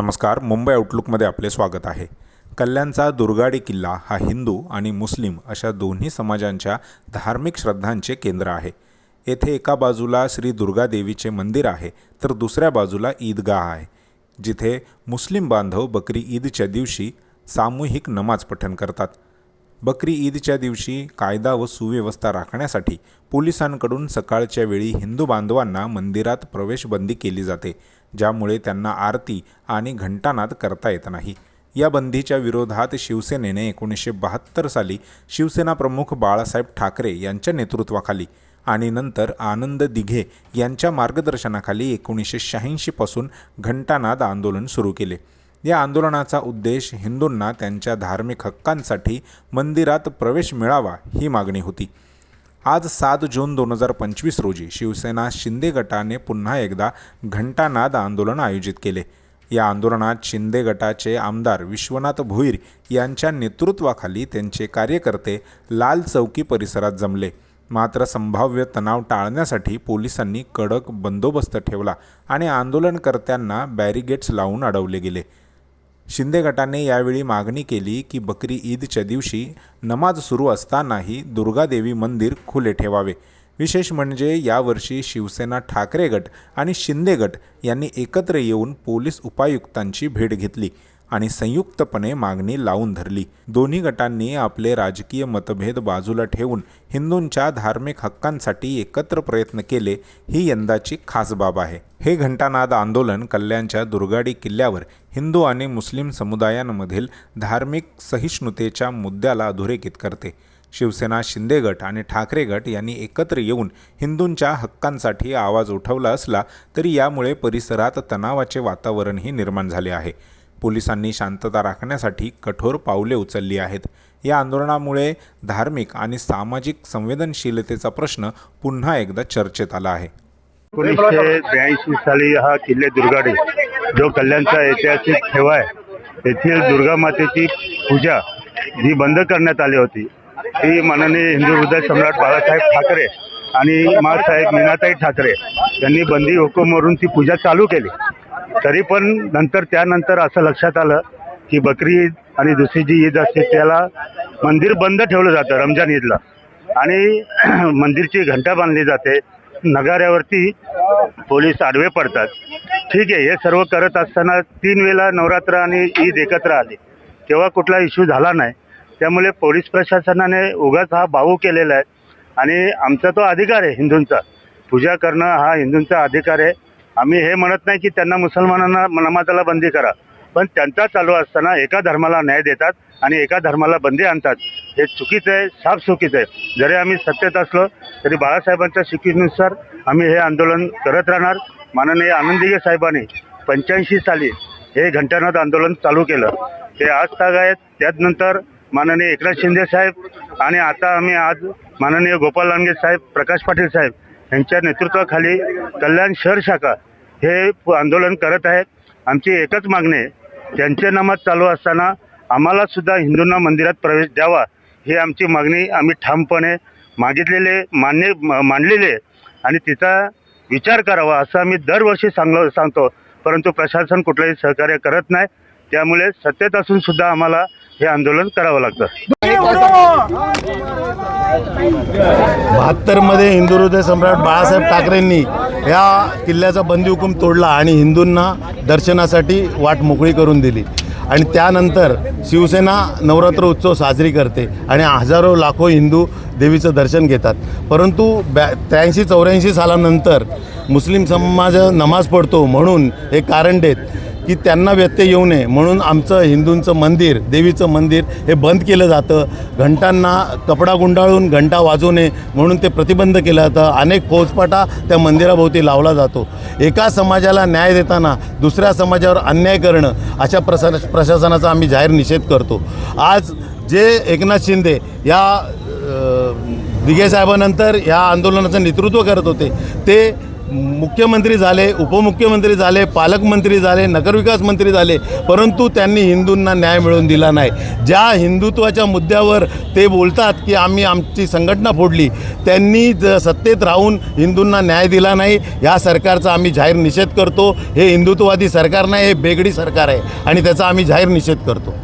नमस्कार मुंबई आउटलुकमध्ये आपले स्वागत आहे. कल्याणचा दुर्गाडी किल्ला हा हिंदू आणि मुस्लिम अशा दोन्ही समाजांच्या धार्मिक श्रद्धांचे केंद्र आहे. येथे एका बाजूला श्री दुर्गादेवीचे मंदिर आहे तर दुसऱ्या बाजूला ईदगाह आहे जिथे मुस्लिम बांधव बकरी ईदच्या दिवशी सामूहिक नमाज पठण करतात. बकरी ईदच्या दिवशी कायदा व सुव्यवस्था राखण्यासाठी पोलिसांकडून सकाळच्या वेळी हिंदू बांधवांना मंदिरात प्रवेशबंदी केली जाते ज्यामुळे त्यांना आरती आणि घंटानाद करता येत नाही. या बंदीच्या विरोधात शिवसेनेने एकोणीसशे बहात्तर साली शिवसेना प्रमुख बाळासाहेब ठाकरे यांच्या नेतृत्वाखाली आणि नंतर आनंद दिघे यांच्या मार्गदर्शनाखाली एकोणीसशे शहाऐंशीपासून घंटानाद आंदोलन सुरू केले. या आंदोलनाचा उद्देश हिंदूंना त्यांच्या धार्मिक हक्कांसाठी मंदिरात प्रवेश मिळावा ही मागणी होती. आज सात जून दोन हजार पंचवीस रोजी शिवसेना शिंदे गटाने पुन्हा एकदा घंटानाद आंदोलन आयोजित केले. या आंदोलनात शिंदे गटाचे आमदार विश्वनाथ भोईर यांच्या नेतृत्वाखाली त्यांचे कार्यकर्ते लाल चौकी परिसरात जमले. मात्र संभाव्य तणाव टाळण्यासाठी पोलिसांनी कडक बंदोबस्त ठेवला आणि आंदोलनकर्त्यांना बॅरिगेट्स लावून अडवले गेले. शिंदे गटाने यावेळी मागणी केली की बकरी ईदच्या दिवशी नमाज सुरू असतानाही दुर्गादेवी मंदिर खुले ठेवावे. विशेष म्हणजे यावर्षी शिवसेना ठाकरे गट आणि शिंदे गट यांनी एकत्र येऊन पोलीस उपायुक्तांची भेट घेतली. आणि संयुक्तपणे मागणी लावून धरली. दोन्ही गटांनी आपले राजकीय मतभेद बाजूला ठेवून हिंदूंच्या धार्मिक हक्कांसाठी एकत्र प्रयत्न केले ही यंदाची खास बाब आहे. हे घंटानाद आंदोलन कल्याणच्या दुर्गाडी किल्ल्यावर हिंदू आणि मुस्लिम समुदायांमधील धार्मिक सहिष्णुतेच्या मुद्द्याला अधोरेखित करते. शिवसेना शिंदे गट आणि ठाकरे गट यांनी एकत्र येऊन हिंदूंच्या हक्कांसाठी आवाज उठवला असला तरी यामुळे परिसरात तणावाचे वातावरणही निर्माण झाले आहे. पोलिसांनी शांतता राखण्यासाठी कठोर पावले उचलली आहेत. या आंदोलनामुळे धार्मिक आणि सामाजिक संवेदनशीलतेचा प्रश्न पुन्हा एकदा चर्चेत आला आहे. एकोणीसशे ब्याऐंशी साली हा किल्ले दुर्गाडी जो कल्याणचा ऐतिहासिक ठेवा आहे येथील दुर्गा मातेची पूजा जी बंद करण्यात आली होती ती माननीय हिंदू हृदय सम्राट बाळासाहेब ठाकरे आणि मासाहेब मीनाताई ठाकरे यांनी बंदी हुकूमवरून ती पूजा चालू केली. तरी पण नंतर त्यानंतर असं लक्षात आलं की बकरी ईद आणि दुसरी जी ईद असते त्याला मंदिर बंद ठेवलं जातं रमजान ईदला. आणि मंदिरची घंटा बांधली जाते. नगाऱ्यावरती पोलीस आडवे पडतात. ठीक आहे हे सर्व करत असताना तीन वेळा नवरात्र आणि ईद एकत्र आली. तेव्हा कुठला इश्यू झाला नाही. त्यामुळे पोलीस प्रशासनाने उगाच हा भाऊ केलेला आहे. आणि आमचा तो अधिकार आहे हिंदूंचा. पूजा करणं हा हिंदूंचा अधिकार आहे. आम्ही हे म्हणत नाही की त्यांना मुसलमानांना नमाजाला बंदी करा. पण त्यांचा चालू असताना एका धर्माला न्याय देतात आणि एका धर्माला बंदी आणतात. हे चुकीचं आहे साफ चुकीचं आहे. जरी आम्ही सत्तेत असलो तरी बाळासाहेबांच्या शिकीनुसार आम्ही हे आंदोलन करत राहणार. माननीय आनंदीगे साहेबांनी पंच्याऐंशी साली हे घंटानाद आंदोलन चालू केलं. ते आज ताग आहेत. त्यानंतर माननीय एकनाथ शिंदे साहेब आणि आता आम्ही आज माननीय गोपाल लांडगे साहेब प्रकाश पाटील साहेब यांच्या नेतृत्वाखाली कल्याण शहर शाखा हे आंदोलन करत आहेत. आमची एकच मागणी आहे त्यांचे नमाज चालू असताना आम्हाला सुद्धा हिंदूंना मंदिरात प्रवेश द्यावा ही आमची मागणी आम्ही ठामपणे मागितलेले मान्य मांडलेले आणि तिचा विचार करावा असं आम्ही दरवर्षी सांगलो सांगतो. परंतु प्रशासन कुठलंही सहकार्य करत नाही त्यामुळे सत्तेत असून सुद्धा आम्हाला हे आंदोलन करावं लागतं. बहात्तरमध्ये हिंदू हृदय सम्राट बाळासाहेब ठाकरेंनी या किल्ल्याचा बंदी हुकूम तोडला आणि हिंदूंना दर्शनासाठी वाट मोकळी करून दिली. आणि त्यानंतर शिवसेना नवरात्र उत्सव साजरी करते आणि हजारो लाखो हिंदू देवीचं दर्शन घेतात. परंतु ब्या त्र्याऐंशी चौऱ्याऐंशी सालानंतर मुस्लिम समाज नमाज पडतो म्हणून हे कारण देत की त्यांना व्यत्यय येऊ नये. म्हणून आमचं हिंदूंचं मंदिर देवीचं मंदिर हे बंद केलं जातं. घंटांना कपडा गुंडाळून घंटा वाजू नये म्हणून ते प्रतिबंध केलं जातं. अनेक फौजपाटा त्या मंदिराभोवती लावला जातो. एका समाजाला न्याय देताना दुसऱ्या समाजावर अन्याय करणं अशा प्रसा प्रशासनाचा आम्ही जाहीर निषेध करतो. आज जे एकनाथ शिंदे या अ, दिघे साहेबानंतर या आंदोलनाचं नेतृत्व करत होते ते मुख्यमंत्री झाले उपमुख्यमंत्री झाले पालकमंत्री झाले नगरविकास मंत्री झाले परंतु त्यांनी हिंदूंना न्याय मिळवून दिला नाही. ज्या हिंदुत्वाच्या मुद्द्यावर ते बोलतात की आम्ही आमची संघटना फोडली त्यांनी ज सत्तेत राहून हिंदूंना न्याय दिला नाही या सरकारचा आम्ही जाहीर निषेध करतो. हे हिंदुत्ववादी सरकार नाही हे बेगडी सरकार आहे आणि त्याचा आम्ही जाहीर निषेध करतो.